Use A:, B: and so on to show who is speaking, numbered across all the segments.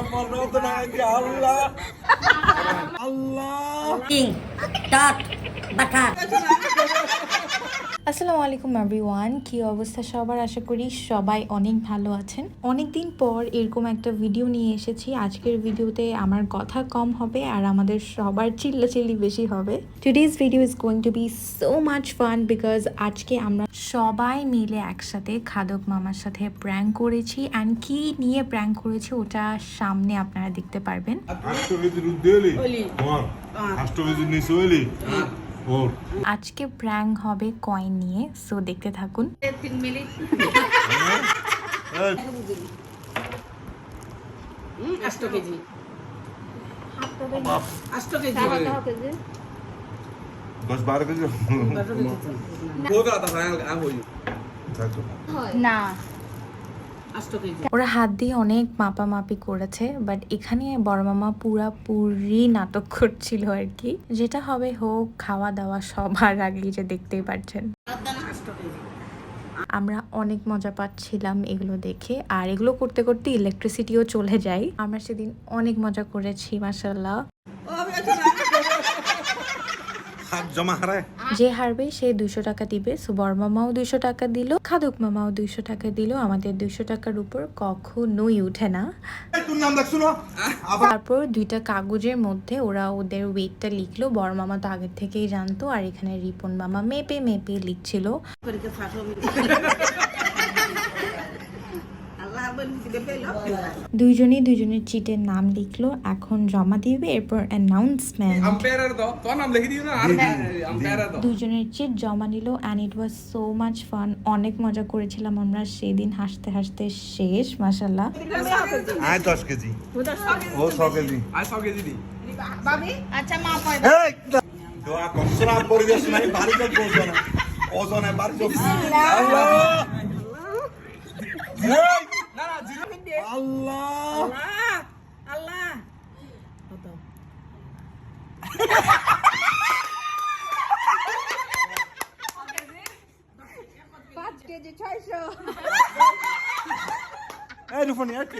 A: আমার রত না কি আল্লাহ আল্লাহ
B: কিং ডট বাটার
C: আসসালামু আলাইকুম এভরিওয়ান কি অবস্থা সবার? আশা করি সবাই অনেক ভালো আছেন। অনেক দিন পর এরকম একটা ভিডিও নিয়ে এসেছি। আজকের ভিডিওতে আমার কথা কম হবে আর আমাদের সবার চিল্লাচিল্লি বেশি হবে। Today's video is going to be so much fun because আজকে আমরা সবাই মিলে একসাথে খাদক মামার সাথে প্র্যাঙ্ক করেছি। অ্যান্ড কি নিয়ে প্র্যাঙ্ক করেছি ওটা সামনে আপনারা দেখতে পারবেন। আজকে প্র্যাঙ্ক হবে কয়েন নিয়ে সো দেখতে থাকুন।
A: দশ বারো কেজি।
C: না। ওরা হাত দিয়ে অনেক মাপামাপি করেছে বাট এখানে বড় মামা পুরাপুরি নাটক করছিল আর কি। যেটা হবে হোক খাওয়া দাওয়া সবার আগেই যে দেখতেই পাচ্ছেন আমরা অনেক মজা পাচ্ছিলাম এগুলো দেখে আর এগুলো করতে করতে ইলেকট্রিসিটিও চলে যায়। আমরা সেদিন অনেক মজা করেছি মাসাল্লাহ যে হারবে সে দুশো টাকা দিবে। সো বড় মামাও দুইশো টাকা দিল খাদক মামাও দুইশো টাকা দিল। আমাদের দুশো টাকার উপর কখনোই উঠে না।
A: তোর নাম দেখছ না? আবার
C: তারপর দুইটা কাগজের মধ্যে ওরা ওদের ওয়েটটা লিখলো। বর মামা তো আগের থেকেই জানতো আর এখানে রিপন মামা মেপে মেপে লিখছিল। দুইজনই দুইজনের চিটের নাম লিখলো এখন জমা দিবে এরপর অ্যানাউন্সমেন্ট
D: আম্পায়ারের দাও তোমার নাম লিখে দিও না আর আম্পায়ারের দাও
C: দুইজনের চিট জমা নিল and it was so much fun অনেক মজা করেছিলাম আমরা সেদিন হাসতে হাসতে শেষ মাসাল্লাহ
A: আয় দশ কেজি। ও ছ কেজি।
D: কেজি দি।
A: এই দোয়া কমসরা পরিবেশ নাই বাড়ি তো ওজনে ওজনে বাড়ি তো আল্লাহ এই! আল্লাহ
E: আল্লাহ কত
A: এই রুফনি এক কি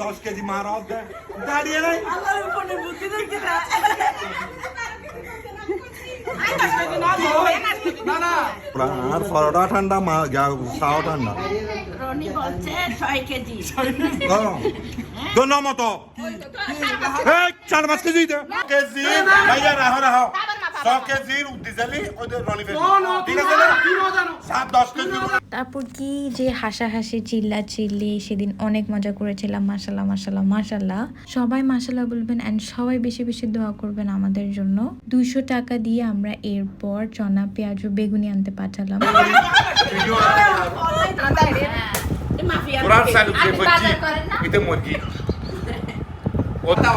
A: দশ কেজি মারা দে দাঁড়িয়ে নাই
E: আল্লাহর উপরে বুদ্ধি দেখতে না
D: না না
A: আর ফরটা ঠান্ডা মা সাও ঠান্ডা। দোন মতো। এই চার পাঁচ কেজি কেজি। রাহো রাহো।
C: তারপর কি যে হাসাহাসি চিল্লা চিল্লি সেদিন অনেক মজা করেছিলাম মাসাল্লাহ মাসাল্লাহ মাসাল্লাহ সবাই মাসাল্লাহ বলবেন অ্যান্ড সবাই বেশি বেশি দোয়া করবেন আমাদের জন্য। দুইশো টাকা দিয়ে আমরা এরপর চনা পেঁয়াজ ও বেগুনি আনতে পাঠালাম।
D: মুরগি ওটা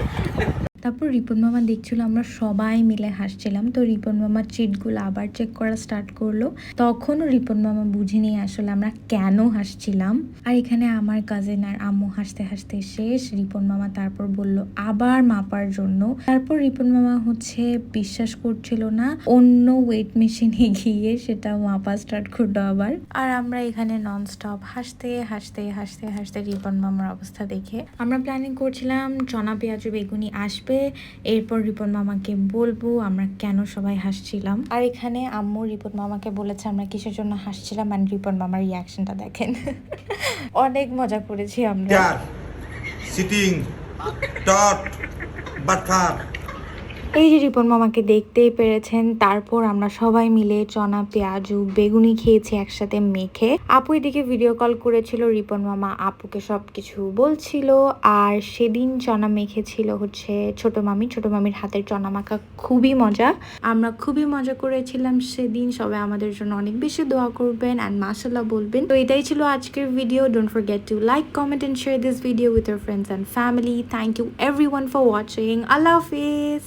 C: তারপর রিপন মামা দেখছিল আমরা সবাই মিলে হাসছিলাম। তো রিপন মামার চিটগুলো আবার চেক করা স্টার্ট করল। তখনও রিপন মামা বুঝে নিয়ে আসলে আমরা কেন হাসছিলাম। আর এখানে আমার কাজিন আর আম্মু হাসতে হাসতে শেষ। রিপন মামা তারপর বলল, আবার মাপার জন্য। তারপর রিপন মামা হচ্ছে বিশ্বাস করছিল না, অন্য ওয়েট মেশিনে গিয়ে সেটা মাপা স্টার্ট করল আবার। আর আমরা এখানে নন স্টপ হাসতে হাসতে হাসতে হাসতে রিপন মামার অবস্থা দেখে আমরা প্ল্যানিং করছিলাম চনা পেঁয়াজ বেগুনি আসবে। এরপর রিপন মামাকে বলব আমরা কেন সবাই হাসছিলাম। আর এখানে আম্মু রিপন মামাকে বলেছে, আমরা কিসের জন্য হাসছিলাম? মানে রিপন মামার রিয়াকশনটা দেখেন। অনেক মজা করেছি আমরা।
A: সিটিং টট বাথার
C: এই যে রিপন মামাকে দেখতেই পেরেছেন, তারপর আমরা সবাই মিলে চনা, পেঁয়াজু, বেগুনি খেয়েছি একসাথে মেখে। আপু এদিকে ভিডিও কল করেছিল, রিপন মামা আপুকে সব কিছু বলছিল, আর সেদিন চনা মেখেছিল হচ্ছে ছোট মামি। ছোট মামির হাতের চনা মাখা খুবই মজা। আমরা খুবই মজা করেছিলাম সেদিন, সবাই আমাদের জন্য অনেক বেশি দোয়া করবেন অ্যান্ড মাসাল্লাহ বলবেন। তো এটাই ছিল আজকের video don't forget to like comment and share this video with your friends and family thank you everyone for watching Allah Hafiz.